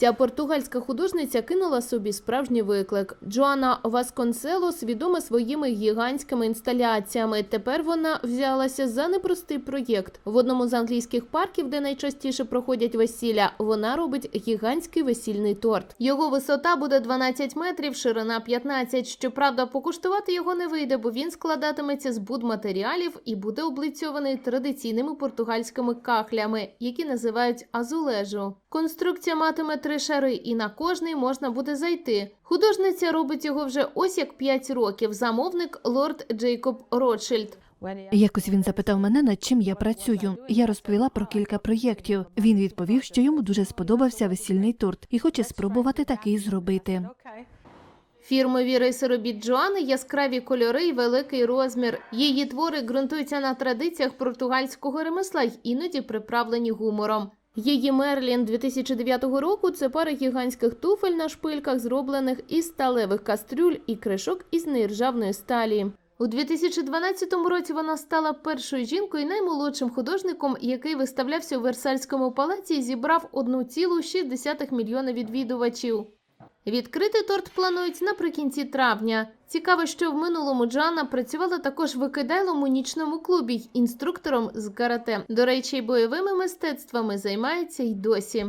Ця португальська художниця кинула собі справжній виклик. Джоанна Васконселос відома своїми гігантськими інсталяціями. Тепер вона взялася за непростий проєкт. В одному з англійських парків, де найчастіше проходять весілля, вона робить гігантський весільний торт. Його висота буде 12 метрів, ширина 15. Щоправда, покуштувати його не вийде, бо він складатиметься з будматеріалів і буде облицьований традиційними португальськими кахлями, які називають азулежу. Конструкція матиме три шари, і на кожний можна буде зайти. Художниця робить його вже ось як 5 років. Замовник лорд Джейкоб Ротшильд. Якось він запитав мене, над чим я працюю. Я розповіла про кілька проєктів. Він відповів, що йому дуже сподобався весільний торт і хоче спробувати такий зробити. Фірмові риси робіт Джоани яскраві кольори й великий розмір. Її твори ґрунтуються на традиціях португальського ремесла й іноді приправлені гумором. Її Мерлін 2009 року це пара гігантських туфель на шпильках, зроблених із сталевих кастрюль і кришок із нержавної сталі. У 2012 році вона стала першою жінкою і наймолодшим художником, який виставлявся у Версальському палаці і зібрав 1,6 мільйона відвідувачів. Відкрити торт планують наприкінці травня. Цікаво, що в минулому Джоанна працювала також викидайлом у нічному клубі й інструктором з карате. До речі, бойовими мистецтвами займається й досі.